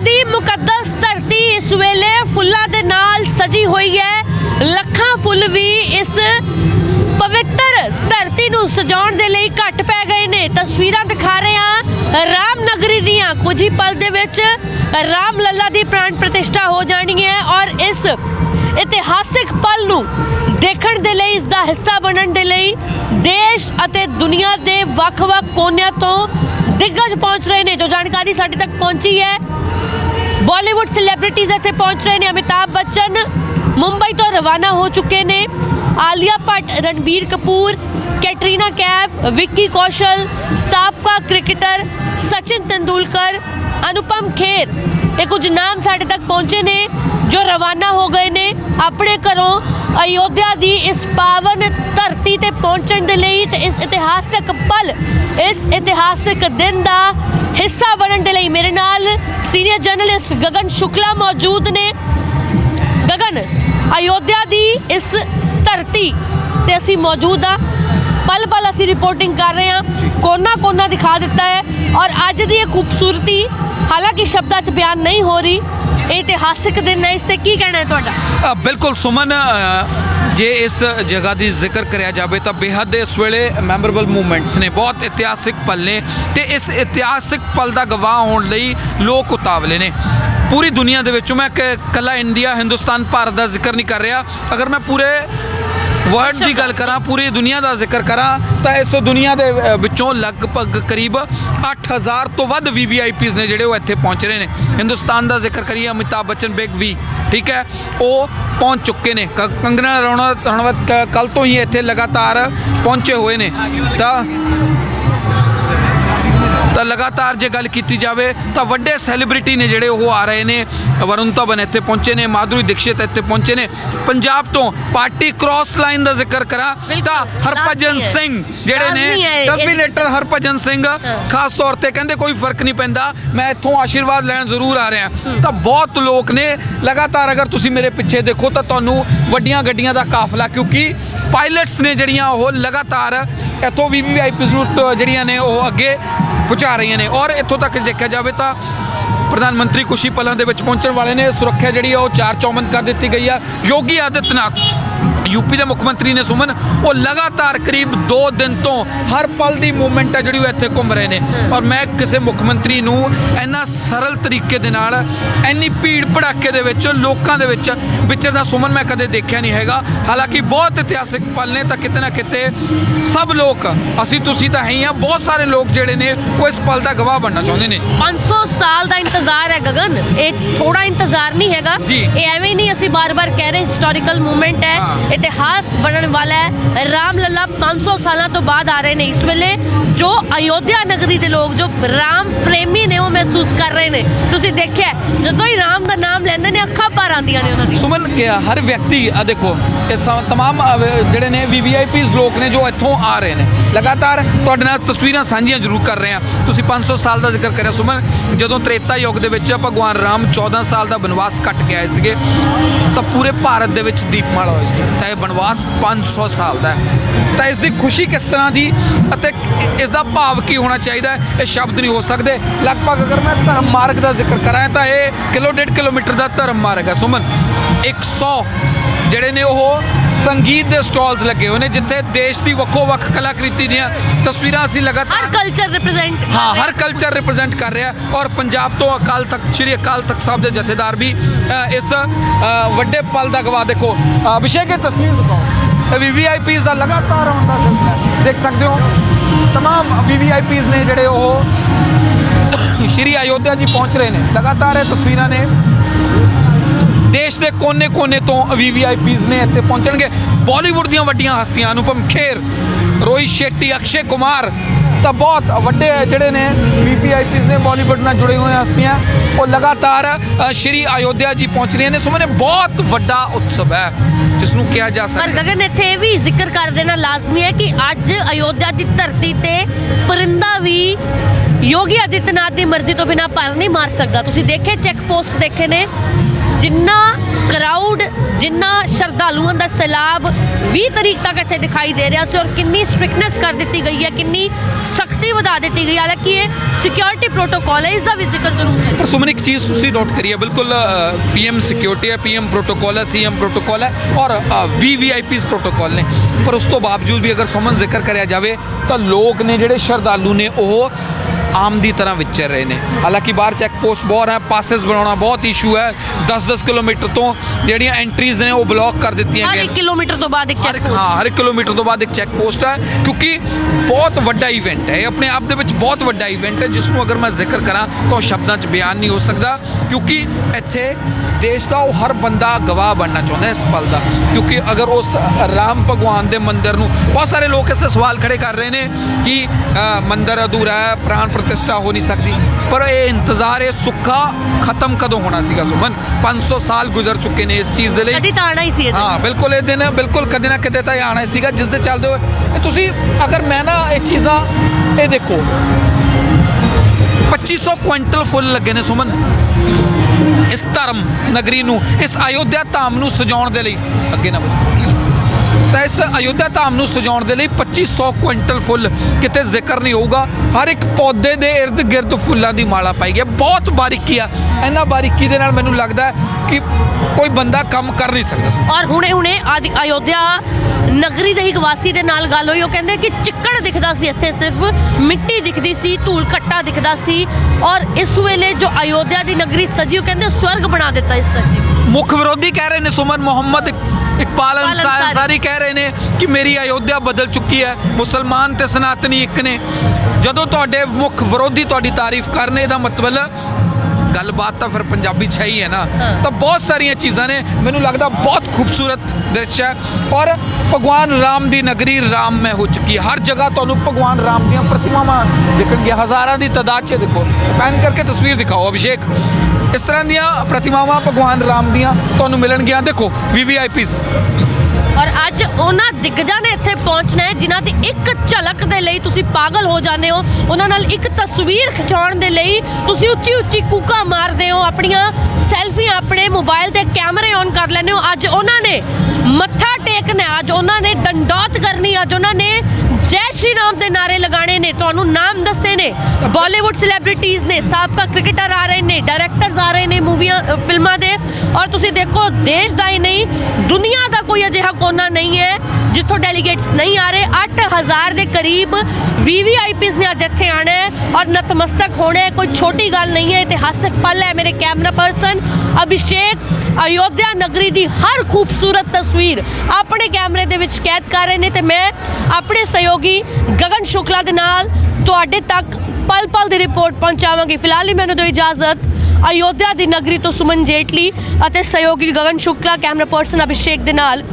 ਦੀ ਮੁਕੱਦਸ ਧਰਤੀ ਇਸ ਵੇਲੇ ਫੁੱਲਾਂ ਦੇ ਨਾਲ ਸਜੀ ਹੋਈ ਹੈ। ਲੱਖਾਂ ਫੁੱਲ ਵੀ ਇਸ ਪਵਿੱਤਰ ਧਰਤੀ ਨੂੰ ਸਜਾਉਣ ਦੇ ਲਈ ਘੱਟ ਪੈ ਗਏ ਨੇ। ਤਸਵੀਰਾਂ ਦਿਖਾ ਰਹੇ ਹਾਂ ਰਾਮ ਨਗਰੀ ਦੀਆਂ। ਕੁਝ ਹੀ ਪਲ ਦੇ ਵਿੱਚ ਰਾਮ ਲੱਲਾ ਦੀ ਪ੍ਰਾਣ ਪ੍ਰਤਿਸ਼ਠਾ ਹੋ ਜਾਣੀ ਹੈ ਔਰ ਇਸ ਇਤਿਹਾਸਿਕ ਪਲ ਨੂੰ ਦੇਖਣ ਦੇ ਲਈ, ਇਸ ਦਾ ਹਿੱਸਾ ਬਣਨ ਦੇ ਲਈ ਦੇਸ਼ ਅਤੇ ਦੁਨੀਆ ਦੇ ਵੱਖ-ਵੱਖ ਕੋਨਿਆਂ ਤੋਂ ਦਿੱਗਜ ਪਹੁੰਚ ਰਹੇ ਨੇ। ਜੋ ਜਾਣਕਾਰੀ ਸਾਡੇ ਤੱਕ ਪਹੁੰਚੀ ਹੈ ਬਾਲੀਵੁੱਡ ਸੈਲੀਬ੍ਰਿਟੀਜ਼ ਇੱਥੇ ਪਹੁੰਚ ਰਹੇ ਨੇ। ਅਮਿਤਾਭ ਬੱਚਨ ਮੁੰਬਈ ਤੋਂ ਰਵਾਨਾ ਹੋ ਚੁੱਕੇ ਨੇ। ਆਲੀਆ ਭੱਟ, ਰਣਬੀਰ ਕਪੂਰ, ਕੈਟਰੀਨਾ ਕੈਫ, ਵਿੱਕੀ ਕੌਸ਼ਲ, ਸਾਬਕਾ ਕ੍ਰਿਕਟਰ ਸਚਿਨ ਤੰਦੂਲਕਰ, ਅਨੁਪਮ ਖੇਰ। ਇਹ ਕੁਝ ਨਾਮ ਸਾਡੇ ਤੱਕ ਪਹੁੰਚੇ ਨੇ, ਜੋ ਰਵਾਨਾ ਹੋ ਗਏ ਨੇ ਆਪਣੇ ਘਰੋਂ ਅਯੋਧਿਆ ਦੀ ਇਸ ਪਾਵਨ ਧਰਤੀ ਤੇ ਪਹੁੰਚਣ ਦੇ ਲਈ ਤੇ ਇਸ ਇਤਿਹਾਸਕ ਪਲ, ਇਸ ਇਤਿਹਾਸਕ ਦਿਨ ਦਾ ਹਿੱਸਾ ਬਣਨ ਦੇ ਲਈ ਮੇਰੇ ਨਾਲ ਸੀਨੀਅਰ ਜਰਨਲਿਸਟ ਗਗਨ ਸ਼ੁਕਲਾ ਮੌਜੂਦ ਨੇ। ਗਗਨ, ਅਯੋਧਿਆ ਦੀ ਇਸ ਧਰਤੀ ਤੇ ਅਸੀਂ ਮੌਜੂਦ ਆ ਪਲ ਪਲ ਅਸੀਂ ਰਿਪੋਰਟਿੰਗ ਕਰ ਰਹੇ ਹਾਂ। ਕੋਨਾ ਕੋਨਾ ਦਿਖਾ ਦਿੱਤਾ ਹੈ ਔਰ ਅੱਜ ਦੀ ਇਹ ਖੂਬਸੂਰਤੀ ਹਾਲਾਂਕਿ ਸ਼ਬਦਾਂ 'ਚ ਬਿਆਨ ਨਹੀਂ ਹੋ ਰਹੀ ਇਹ ਇਤਿਹਾਸਿਕ ਦਿਨ ਹੈ ਇਸ ਤੇ ਕੀ ਕਹਿਣਾ ਹੈ ਤੁਹਾਡਾ? ਬਿਲਕੁਲ ਸੁਮਨ ਜੇ ਇਸ ਜਗ੍ਹਾ ਦੀ ਜ਼ਿਕਰ ਕਰਿਆ ਜਾਵੇ ਤਾਂ ਬੇਹੱਦ ਇਸ ਵੇਲੇ ਮੈਮੋਰੇਬਲ ਮੂਮੈਂਟਸ ਨੇ ਬਹੁਤ ਇਤਿਹਾਸਿਕ ਪਲ ਨੇ ਤੇ ਇਸ ਇਤਿਹਾਸਿਕ ਪਲ ਦਾ ਗਵਾਹ ਹੋਣ ਲਈ ਲੋਕ ਉਤਾਵਲੇ ਨੇ। ਪੂਰੀ ਦੁਨੀਆ ਦੇ ਵਿੱਚੋਂ ਮੈਂ ਕੱਲਾ ਇੰਡੀਆ ਹਿੰਦੁਸਤਾਨ ਭਾਰਤ ਦਾ ਜ਼ਿਕਰ ਨਹੀਂ ਕਰ ਰਿਹਾ। ਅਗਰ ਮੈਂ ਪੂਰੇ ਵਰਲਡ ਦੀ ਗੱਲ ਕਰਾਂ ਪੂਰੀ ਦੁਨੀਆ ਦਾ ਜ਼ਿਕਰ ਕਰਾਂ ਤਾਂ ਇਸ ਦੁਨੀਆ ਦੇ ਵਿੱਚੋਂ ਲਗਭਗ ਕਰੀਬ 8000 ਤੋਂ ਵੱਧ VVIPs ਨੇ ਜਿਹੜੇ ਉਹ ਇੱਥੇ ਪਹੁੰਚ ਰਹੇ ਨੇ। ਹਿੰਦੁਸਤਾਨ ਦਾ ਜ਼ਿਕਰ ਕਰੀਏ ਅਮਿਤਾਭ ਬੱਚਨ ਬਿਗ ਵੀ ਠੀਕ ਹੈ? ਉਹ ਪਹੁੰਚ ਚੁੱਕੇ ਨੇ। ਕੰਗਨਾ ਰਣੌਤ ਕੱਲ ਤੋਂ ਹੀ ਇੱਥੇ ਲਗਾਤਾਰ ਪਹੁੰਚੇ ਹੋਏ ਨੇ। ਤਾਂ ਤਾਂ ਲਗਾਤਾਰ ਜੇ ਗੱਲ ਕੀਤੀ ਜਾਵੇ ਤਾਂ ਵੱਡੇ ਸੈਲੀਬ੍ਰਿਟੀ ਨੇ ਜਿਹੜੇ ਉਹ ਆ ਰਹੇ ਨੇ। ਵਰੁਣ ਧਵਨ ਇੱਥੇ ਪਹੁੰਚੇ ਨੇ ਮਾਧੁਰੀ ਦੀਕਸ਼ਿਤ ਇੱਥੇ ਪਹੁੰਚੇ ਨੇ। ਪੰਜਾਬ ਤੋਂ ਪਾਰਟੀ ਕ੍ਰਾਸ ਲਾਈਨ ਦਾ ਜ਼ਿਕਰ ਕਰਾਂ ਤਾਂ ਹਰਭਜਨ। ਸਿੰਘ ਜਿਹੜੇ ਨੇ। ਟਰਮੀਨੇਟਰ ਹਰਭਜਨ ਸਿੰਘ ਖਾਸ ਤੌਰ ਤੇ ਕਹਿੰਦੇ ਕੋਈ ਫ਼ਰਕ ਨਹੀਂ ਪੈਂਦਾ ਮੈਂ ਇੱਥੋਂ ਆਸ਼ੀਰਵਾਦ ਲੈਣ ਜ਼ਰੂਰ ਆ ਰਿਹਾ। ਤਾਂ ਬਹੁਤ ਲੋਕ ਨੇ ਲਗਾਤਾਰ ਅਗਰ ਤੁਸੀਂ ਮੇਰੇ ਪਿੱਛੇ ਦੇਖੋ ਤਾਂ ਤੁਹਾਨੂੰ ਵੱਡੀਆਂ ਗੱਡੀਆਂ ਦਾ ਕਾਫਲਾ ਕਿਉਂਕਿ ਪਾਇਲਟਸ ਨੇ ਜਿਹੜੀਆਂ ਉਹ ਲਗਾਤਾਰ ਇੱਥੋਂ ਵੀਵੀਆਈਪੀਸ ਨੂੰ ਜਿਹੜੀਆਂ ਨੇ ਉਹ ਅੱਗੇ ਪਹੁੰਚਾ ਰਹੀਆਂ ਨੇ। ਔਰ ਇੱਥੋਂ ਤੱਕ ਦੇਖਿਆ ਜਾਵੇ ਤਾਂ ਪ੍ਰਧਾਨ ਮੰਤਰੀ ਖੁਸ਼ੀ ਪਲਾਂ ਦੇ ਵਿੱਚ ਪਹੁੰਚਣ ਵਾਲੇ ਨੇ। ਸੁਰੱਖਿਆ ਜਿਹੜੀ ਆ ਉਹ ਚਾਰ ਚੌਮੰਦ ਕਰ ਦਿੱਤੀ ਗਈ ਆ। ਯੋਗੀ ਆਦਿੱਤਨਾਥ ਯੂਪੀ ਦੇ ਮੁੱਖ ਮੰਤਰੀ ਨੇ ਸੁਮਨ ਉਹ ਲਗਾਤਾਰ ਕਰੀਬ 2 ਦਿਨ ਤੋਂ ਹਰ ਪਲ ਦੀ ਮੂਵਮੈਂਟ ਹੈ ਜਿਹੜੀ ਉਹ ਇੱਥੇ ਘੁੰਮ ਰਹੇ ਨੇ। ਔਰ ਮੈਂ ਕਿਸੇ ਮੁੱਖ ਮੰਤਰੀ ਨੂੰ ਇੰਨਾ ਸਰਲ ਤਰੀਕੇ ਦੇ ਨਾਲ ਇੰਨੀ ਭੀੜ ਭੜਾਕੇ ਦੇ ਵਿੱਚ ਲੋਕਾਂ ਦੇ ਵਿੱਚ ਵਿਚਰਦਾ ਸੁਮਨ ਮੈਂ ਕਦੇ ਦੇਖਿਆ ਨਹੀਂ ਹੈਗਾ। ਹਾਲਾਂਕਿ ਬਹੁਤ ਇਤਿਹਾਸਿਕ ਪਲ ਨੇ ਤਾਂ ਕਿਤੇ ਨਾ ਕਿਤੇ ਸਭ ਲੋਕ ਅਸੀਂ ਤੁਸੀਂ ਤਾਂ ਹੈ ਹੀ ਆ ਬਹੁਤ ਸਾਰੇ ਲੋਕ ਜਿਹੜੇ ਨੇ ਉਹ ਇਸ ਪਲ ਦਾ ਗਵਾਹ ਬਣਨਾ ਚਾਹੁੰਦੇ ਨੇ। 500 ਸਾਲ ਦਾ ਇੰਤਜ਼ਾਰ ਹੈ ਗਗਨ ਇਹ ਥੋੜਾ ਇੰਤਜ਼ਾਰ ਨਹੀਂ ਹੈਗਾ। ਇਹ ਐਵੇਂ ਨਹੀਂ ਅਸੀਂ ਬਾਰ-ਬਾਰ ਕਹਿ ਰਹੇ ਹਿਸਟੋਰੀਕਲ ਮੂਵਮੈਂਟ ਹੈ। ਹਾਂ। ਇਤਿਹਾਸ ਬਣਨ ਵਾਲਾ ਹੈ। ਰਾਮ ਲੱਲਾ 500 ਸਾਲਾਂ ਤੋਂ ਬਾਅਦ ਆ ਰਹੇ ਨੇ ਇਸ ਵੇਲੇ, ਜੋ ਅਯੋਧਿਆ ਨਗਰੀ ਦੇ ਲੋਕ, ਜੋ ਰਾਮ ਪ੍ਰੇਮੀ ਨੇ ਉਹ ਮਹਿਸੂਸ ਕਰ ਰਹੇ ਨੇ। ਤੁਸੀਂ ਦੇਖਿਆ ਜਦੋਂ ਹੀ ਰਾਮ ਦਾ ਨਾਮ ਲੈਂਦੇ ਨੇ, ਅੱਖਾਂ ਭਰ ਆਉਂਦੀਆਂ ਨੇ ਉਹਨਾਂ ਦੀ ਸੁਮਨ ਕਿਹਾ ਹਰ ਵਿਅਕਤੀ, ਆ ਦੇਖੋ, ਇਹ ਤਮਾਮ ਜਿਹੜੇ ਨੇ ਵੀਵੀਆਈਪੀਸ ਲੋਕ ਨੇ, ਜੋ ਇੱਥੋਂ ਆ ਰਹੇ ਨੇ। ਲਗਾਤਾਰ ਤੁਹਾਡੇ ਨਾਲ ਤਸਵੀਰਾਂ ਸਾਂਝੀਆਂ ਜ਼ਰੂਰ ਕਰ ਰਹੇ ਆ ਤੁਸੀਂ 500 ਸਾਲ ਦਾ ਜ਼ਿਕਰ ਕਰਿਆ। ਸੁਮਨ, ਜਦੋਂ ਤ੍ਰੇਤਾ ਯੁੱਗ ਦੇ ਵਿੱਚ ਭਗਵਾਨ ਰਾਮ 14 ਸਾਲ ਦਾ ਬਨਵਾਸ ਕੱਟ ਕੇ ਆਏ ਸੀਗੇ, ਤਾਂ ਪੂਰੇ ਭਾਰਤ ਦੇ ਵਿੱਚ ਦੀਪਮਾਲਾ ਹੋਈ ਸੀ। ਤਾਂ ਇਹ ਬਨਵਾਸ 500 ਸਾਲ ਦਾ ਤਾਂ ਇਸ ਦੀ ਖੁਸ਼ੀ ਕਿਸ ਤਰ੍ਹਾਂ ਦੀ ਅਤੇ ਇਸ ਦਾ ਭਾਵ ਕੀ ਹੋਣਾ ਚਾਹੀਦਾ ਇਹ ਸ਼ਬਦ ਨਹੀਂ ਹੋ ਸਕਦੇ। ਲਗਭਗ ਅਗਰ ਮੈਂ ਧਰਮ ਮਾਰਗ ਦਾ ਜ਼ਿਕਰ ਕਰਾਂ ਤਾਂ ਇਹ ਕਿਲੋ ਡੇਢ ਕਿਲੋਮੀਟਰ ਦਾ ਧਰਮ ਮਾਰਗ ਹੈ। ਸੁਮਨ 100 ਜਿਹੜੇ ਨੇ ਉਹ ਸੰਗੀਤ ਦੇ ਸਟਾਲਸ ਲੱਗੇ ਹੋਏ ਨੇ ਜਿੱਥੇ ਦੇਸ਼ ਦੀ ਵੱਖੋ ਵੱਖ ਕਲਾਕ੍ਰਿਤੀ ਦੀਆਂ ਤਸਵੀਰਾਂ ਅਸੀਂ ਹਰ ਲਗਾਤਾਰ ਕਲਚਰ ਰਿਪਰੈਜ਼ੈਂਟ ਹਾਂ ਹਰ ਕਲਚਰ ਰਿਪਰੈਜ਼ੈਂਟ ਕਰ ਰਿਹਾ ਔਰ ਪੰਜਾਬ ਤੋਂ ਅਕਾਲ ਤਖਤ ਸ੍ਰੀ ਅਕਾਲ ਤਖਤ ਸਾਹਿਬ ਦੇ ਜਥੇਦਾਰ ਵੀ ਅ, ਇਸ ਅ, ਵੱਡੇ ਪਲ ਦਾ ਗਵਾਹ ਦੇਖੋ ਅ, ਅਭਿਸ਼ੇਕ ਇਹ ਤਸਵੀਰ ਦਿਖਾਓ ਵੀਵੀਆਈਪੀਸ ਦਾ ਲਗਾਤਾਰ ਆਉਂਦਾ ਸਿਲਸਿਲਾ ਹੈ। ਦੇਖ ਸਕਦੇ ਹੋ तमाम ਵੀਵੀਆਈਪੀਸ ਨੇ ਜਿਹੜੇ ਉਹ ਸ਼੍ਰੀ ਅਯੋਧਿਆ ਜੀ ਪਹੁੰਚ ਰਹੇ ਨੇ ਲਗਾਤਾਰ ਇਹ ਤਸਵੀਰਾਂ ਨੇ ਦੇਸ਼ ਦੇ ਕੋਨੇ-ਕੋਨੇ ਤੋਂ ਵੀਵੀਆਈਪੀਸ ਨੇ ਇੱਥੇ ਪਹੁੰਚਣਗੇ। ਬਾਲੀਵੁੱਡ ਦੀਆਂ ਵੱਡੀਆਂ ਹਸਤੀਆਂ ਅਨੁਪਮ ਖੇਰ ਰੋਹਿਤ ਸ਼ੈਟੀ ਅਕਸ਼ੇ ਕੁਮਾਰ ਤਾਂ ਬਹੁਤ ਵੱਡੇ ਜਿਹੜੇ ਨੇ ਵੀਵੀਆਈਪੀਸ ਨੇ ਬਾਲੀਵੁੱਡ ਨਾਲ ਜੁੜੇ ਹੋਏ ਹਸਤੀਆਂ। ਉਹ ਲਗਾਤਾਰ ਸ਼੍ਰੀ ਅਯੋਧਿਆ ਜੀ ਪਹੁੰਚ ਰਹੀਆਂ ਨੇ। ਸੋ ਮੈਨੇ ਬਹੁਤ ਵੱਡਾ ਉਤਸਵ ਹੈ ਜਿਸ ਨੂੰ ਕਿਹਾ ਜਾ ਪਰ ਸਕਦਾ ਗਗਨ ਇੱਥੇ ਇਹ ਵੀ ਜ਼ਿਕਰ ਕਰ ਦੇਣਾ ਲਾਜ਼ਮੀ ਹੈ ਕਿ ਅੱਜ ਅਯੋਧਿਆ ਦੀ ਧਰਤੀ ਤੇ ਪਰਿੰਦਾ ਵੀ ਯੋਗੀ ਆਦਿੱਤਨਾਥ ਦੀ ਮਰਜ਼ੀ ਤੋਂ ਬਿਨਾ ਪਰ ਨਹੀਂ ਮਾਰ ਸਕਦਾ। ਤੁਸੀਂ ਦੇਖੇ ਚੈੱਕ ਪੋਸਟ ਦੇਖੇ ਨੇ ਜਿੰਨਾ ਕਰਾਊਡ ਜਿੰਨਾ ਸ਼ਰਧਾਲੂਆਂ ਦਾ ਸੈਲਾਬ 20 ਤਰੀਕ ਤੱਕ ਇੱਥੇ ਦਿਖਾਈ ਦੇ ਰਿਹਾ ਸੀ ਔਰ ਕਿੰਨੀ ਸਟ੍ਰਿਕਨੈਸ ਕਰ ਦਿੱਤੀ ਗਈ ਹੈ, ਕਿੰਨੀ ਸਖਤੀ ਵਧਾ ਦਿੱਤੀ ਗਈ ਹਾਲਾਂਕਿ ਇਹ ਸਿਕਿਉਰਿਟੀ ਪ੍ਰੋਟੋਕਾਲ ਹੈ ਇਸ ਦਾ ਵੀ ਜ਼ਿਕਰ ਜ਼ਰੂਰ ਪਰ ਸੁਮਨ, ਇੱਕ ਚੀਜ਼ ਤੁਸੀਂ ਨੋਟ ਕਰੀਏ, ਬਿਲਕੁਲ ਪੀਐਮ ਸਿਕਿਉਰਿਟੀ ਹੈ ਪੀਐਮ ਪ੍ਰੋਟੋਕਾਲ ਹੈ ਸੀਐਮ ਪ੍ਰੋਟੋਕਾਲ ਹੈ ਔਰ ਵੀਵੀਆਈਪੀਸ ਪ੍ਰੋਟੋਕਾਲ ਨੇ। ਪਰ ਉਸ ਤੋਂ ਬਾਵਜੂਦ ਵੀ ਅਗਰ ਸੁਮਨ ਜ਼ਿਕਰ ਕਰਿਆ ਜਾਵੇ, ਤਾਂ ਲੋਕ ਨੇ ਜਿਹੜੇ ਸ਼ਰਧਾਲੂ ਨੇ, ਉਹ ਆਮ ਦੀ ਤਰ੍ਹਾਂ ਵਿਚਰ ਰਹੇ ਨੇ। ਹਾਲਾਂਕਿ ਬਾਹਰ ਚੈੱਕ ਪੋਸਟ ਬਹੁਤ ਹੈ ਪਾਸਸ ਬਣਾਉਣਾ ਬਹੁਤ ਇਸ਼ੂ ਹੈ। 10-10 ਕਿਲੋਮੀਟਰ ਤੋਂ ਜਿਹੜੀਆਂ ਐਂਟਰੀਜ਼ ਨੇ ਉਹ ਬਲੌਕ ਕਰ ਦਿੱਤੀਆਂ ਹਰ ਗਈਆਂ 1 ਕਿਲੋਮੀਟਰ ਤੋਂ ਬਾਅਦ ਇੱਕ ਹਰ ਚੈੱਕ ਹਾਂ ਹਰ ਇੱਕ ਕਿਲੋਮੀਟਰ ਤੋਂ ਬਾਅਦ ਇੱਕ ਚੈੱਕ ਪੋਸਟ ਹੈ ਕਿਉਂਕਿ ਬਹੁਤ ਵੱਡਾ ਇਵੈਂਟ ਹੈ। ਇਹ ਆਪਣੇ ਆਪ ਦੇ ਵਿੱਚ ਬਹੁਤ ਵੱਡਾ ਇਵੈਂਟ ਹੈ ਜਿਸ ਨੂੰ ਅਗਰ ਮੈਂ ਜ਼ਿਕਰ ਕਰਾਂ ਤਾਂ ਉਹ ਸ਼ਬਦਾਂ 'ਚ ਬਿਆਨ ਨਹੀਂ ਹੋ ਸਕਦਾ ਕਿਉਂਕਿ ਇੱਥੇ ਦੇਸ਼ ਦਾ ਉਹ ਹਰ ਬੰਦਾ ਗਵਾਹ ਬਣਨਾ ਚਾਹੁੰਦਾ ਇਸ ਪਲ ਦਾ। ਕਿਉਂਕਿ ਅਗਰ ਉਸ ਰਾਮ ਭਗਵਾਨ ਦੇ ਮੰਦਿਰ ਨੂੰ ਬਹੁਤ ਸਾਰੇ ਲੋਕ ਇਸੇ ਸਵਾਲ ਖੜੇ ਕਰ ਰਹੇ ਨੇ ਕਿ ਮੰਦਿਰ ਅਧੂਰਾ ਹੈ ਪ੍ਰਾਣ ਪ੍ਰਤਿਸ਼ਠਾ ਹੋ ਨਹੀਂ ਸਕਦੀ। ਪਰ ਇਹ ਇੰਤਜ਼ਾਰ ਇਹ ਸੁੱਖਾ ਖਤਮ ਕਦੋਂ ਹੋਣਾ ਸੀਗਾ ਸੁਮਨ? 500 ਸਾਲ ਗੁਜ਼ਰ ਚੁੱਕੇ ਨੇ ਇਸ ਚੀਜ਼ ਦੇ ਲਈ। ਕਦੀ ਤਾਂ ਆਣਾ ਹੀ ਸੀ ਇਹ। ਹਾਂ ਬਿਲਕੁਲ ਇਹ ਦਿਨ ਬਿਲਕੁਲ ਕਦੇ ਨਾ ਕਦੇ ਤਾਂ ਆਣਾ ਸੀਗਾ ਜਿਸ ਦੇ ਚੱਲਦੇ ਹੋਏ। ਤੁਸੀਂ ਅਗਰ ਮੈਂ ਨਾ ਇਹ ਚੀਜ਼ਾਂ ਇਹ ਦੇਖੋ। 2500 ਕੁਇੰਟਲ ਫੁੱਲ ਲੱਗੇ ਨੇ ਸੁਮਨ। ਇਸ ਧਰਮ ਨਗਰੀ ਨੂੰ ਇਸ ਅਯੋਧਿਆ ਧਾਮ ਨੂੰ ਸਜਾਉਣ ਦੇ ਲਈ। ਅੱਗੇ ਨਾ ਵਧੋ। ਤਾਂ ਇਸ ਅਯੋਧਿਆ ਧਾਮ ਨੂੰ ਸਜਾਉਣ ਦੇ ਲਈ 2500 ਕੁਇੰਟਲ ਫੁੱਲ ਕਿਤੇ ਜ਼ਿਕਰ ਨਹੀਂ ਹੋਊਗਾ। ਹਰ ਇੱਕ ਪੌਦੇ ਦੇ ird ਗਿਰਦ ਫੁੱਲਾਂ ਦੀ ਮਾਲਾ ਪਾਈ ਗਈ ਬਹੁਤ ਬਾਰੀਕੀ ਆ। ਇਹਨਾਂ ਬਾਰੀਕੀ ਦੇ ਨਾਲ ਮੈਨੂੰ ਲੱਗਦਾ ਕਿ ਕੋਈ ਬੰਦਾ ਕੰਮ ਕਰ ਨਹੀਂ ਸਕਦਾ। ਔਰ ਹੁਣੇ ਹੁਣੇ ਆਦਿ- ਅਯੋਧਿਆ ਨਗਰੀ ਦੇ ਇੱਕ ਵਾਸੀ ਦੇ ਨਾਲ ਗੱਲ ਹੋਈ। ਉਹ ਕਹਿੰਦੇ ਕਿ ਚਿੱਕੜ ਦਿਖਦਾ ਸੀ ਇੱਥੇ ਸਿਰਫ, ਮਿੱਟੀ ਦਿਖਦੀ ਸੀ, ਧੂਲ ਕੱਟਾ ਦਿਖਦਾ ਸੀ। ਔਰ ਇਸ ਵੇਲੇ ਜੋ ਅਯੋਧਿਆ ਦੀ ਨਗਰੀ ਸਜੀ, ਉਹ ਕਹਿੰਦੇ ਸਵਰਗ ਬਣਾ ਦਿੱਤਾ ਇਸ ਧਰਤੀ ਮੁੱਖ ਵਿਰੋਧੀ ਕਹਿ ਰਹੇ ਨੇ ਸੁਮਨ ਮੁਹੰਮਦ ਇਕ- ਇਕਬਾਲ ਅੰਸਾਰੀ। ਕਹਿ ਰਹੇ ਨੇ ਕਿ ਮੇਰੀ ਅਯੋਧਿਆ ਬਦਲ ਚੁੱਕੀ ਹੈ ਮੁਸਲਮਾਨ ਤੇ ਸਨਾਤਨੀ ਇੱਕ ਨੇ। ਜਦੋਂ ਤੁਹਾਡੇ ਮੁੱਖ ਵਿਰੋਧੀ ਤੁਹਾਡੀ ਤਾਰੀਫ ਕਰਨ ਇਹਦਾ ਮਤਲਬ ਗੱਲਬਾਤ ਤਾਂ ਫਿਰ ਪੰਜਾਬੀ 'ਚ ਹੈ ਹੀ ਹੈ ਨਾ। ਤਾਂ ਬਹੁਤ ਸਾਰੀਆਂ ਚੀਜ਼ਾਂ ਨੇ ਮੈਨੂੰ ਲੱਗਦਾ ਬਹੁਤ ਖੂਬਸੂਰਤ ਦ੍ਰਿਸ਼ ਹੈ। ਔਰ ਭਗਵਾਨ ਰਾਮ ਦੀ ਨਗਰੀ ਰਾਮਮय ਹੋ ਚੁੱਕੀ ਹੈ। ਹਰ ਜਗ੍ਹਾ ਤੁਹਾਨੂੰ ਭਗਵਾਨ ਰਾਮ ਦੀਆਂ ਪ੍ਰਤਿਮਾਵਾਂ ਦਿਖਣਗੀਆਂ ਹਜ਼ਾਰਾਂ ਦੀ ਤਾਦਾਦ 'ਚ ਦੇਖੋ। ਪੈਨ ਕਰਕੇ ਤਸਵੀਰ ਦਿਖਾਓ ਅਭਿਸ਼ੇਕ। ਇਸ ਤਰ੍ਹਾਂ ਦੀਆਂ ਪ੍ਰਤਿਮਾਵਾਂ ਭਗਵਾਨ ਰਾਮ ਦੀਆਂ ਤੁਹਾਨੂੰ ਮਿਲਣਗੀਆਂ। ਦੇਖੋ ਵੀਵੀਆਈਪੀਸ ਔਰ ਅੱਜ ਉਹਨਾਂ ਦਿੱਗਜਾਂ ਨੇ ਇੱਥੇ ਪਹੁੰਚਣਾ ਹੈ, ਜਿਨ੍ਹਾਂ ਦੀ ਇੱਕ ਝਲਕ ਦੇ ਲਈ ਤੁਸੀਂ ਪਾਗਲ ਹੋ ਜਾਂਦੇ ਹੋ। ਉਹਨਾਂ ਨਾਲ ਇੱਕ ਤਸਵੀਰ ਖਿਚਾਉਣ ਦੇ ਲਈ ਤੁਸੀਂ ਉੱਚੀ ਉੱਚੀ ਕੂਕਾਂ ਮਾਰਦੇ ਹੋ, ਆਪਣੀਆਂ ਸੈਲਫੀਆਂ ਆਪਣੇ ਮੋਬਾਈਲ ਦੇ ਕੈਮਰੇ ਔਨ ਕਰ ਲੈਂਦੇ ਹੋ। ਅੱਜ ਉਹਨਾਂ ਨੇ ਮੱਥਾ ਟੇਕਣਾ ਅੱਜ ਉਹਨਾਂ ਨੇ ਡੰਡੌਤ ਕਰਨੀ ਅੱਜ ਉਹਨਾਂ ਨੇ ਜੈ ਸ਼੍ਰੀ ਰਾਮ ਦੇ ਨਾਰੇ ਲਗਾਣੇ ਨੇ, ਤੁਹਾਨੂੰ ਨਾਮ ਦੱਸੇ ਨੇ। ਬਾਲੀਵੁੱਡ ਸੈਲੀਬ੍ਰਿਟੀਜ਼ ਨੇ, ਸਾਬਕਾ ਕ੍ਰਿਕਟਰ ਆ ਰਹੇ ਨੇ ਡਾਇਰੈਕਟਰਸ ਆ ਰਹੇ ਨੇ ਮੂਵੀਆਂ ਫਿਲਮਾਂ ਦੇ। ਔਰ ਤੁਸੀਂ ਦੇਖੋ, ਦੇਸ਼ ਦਾ ਹੀ ਨਹੀਂ, ਦੁਨੀਆ ਦਾ ਕੋਈ ਅਜਿਹਾ ਕੋਨਾ ਨਹੀਂ ਹੈ, ਜਿੱਥੋਂ ਡੈਲੀਗੇਟਸ ਨਹੀਂ ਆ ਰਹੇ। 8000 ਦੇ ਕਰੀਬ ਵੀਵੀਆਈਪੀਸ ਨੇ ਅੱਜ ਇੱਥੇ ਆਣਾ ਹੈ ਔਰ ਨਤਮਸਤਕ ਹੋਣਾ ਹੈ। ਕੋਈ ਛੋਟੀ ਗੱਲ ਨਹੀਂ ਹੈ, ਇਤਿਹਾਸਕ ਪਲ ਹੈ। ਮੇਰੇ ਕੈਮਰਾ ਪਰਸਨ ਅਭਿਸ਼ੇਕ ਅਯੋਧਿਆ ਨਗਰੀ ਦੀ ਹਰ ਖੂਬਸੂਰਤ ਤਸਵੀਰ ਆਪਣੇ ਕੈਮਰੇ ਦੇ ਵਿੱਚ ਕੈਦ ਕਰ ਰਹੇ ਨੇ ਤੇ ਮੈਂ ਆਪਣੇ ਸਹਿਯੋਗ ਗਗਨ ਸ਼ੁਕਲਾ ਦੇ ਨਾਲ ਤੁਹਾਡੇ ਤੱਕ ਪਲ ਪਲ ਦੀ ਰਿਪੋਰਟ ਪਹੁੰਚਾਵਾਂਗੀ। ਫਿਲਹਾਲ ਹੀ ਮੈਨੂੰ ਦਿਓ ਇਜਾਜ਼ਤ। ਅਯੋਧਿਆ ਦੀ ਨਗਰੀ ਤੋਂ ਸੁਮਨ ਜੇਟਲੀ ਅਤੇ ਸਹਿਯੋਗੀ ਗਗਨ ਸ਼ੁਕਲਾ, ਕੈਮਰਾ ਪਰਸਨ ਅਭਿਸ਼ੇਕ ਦੇ ਨਾਲ।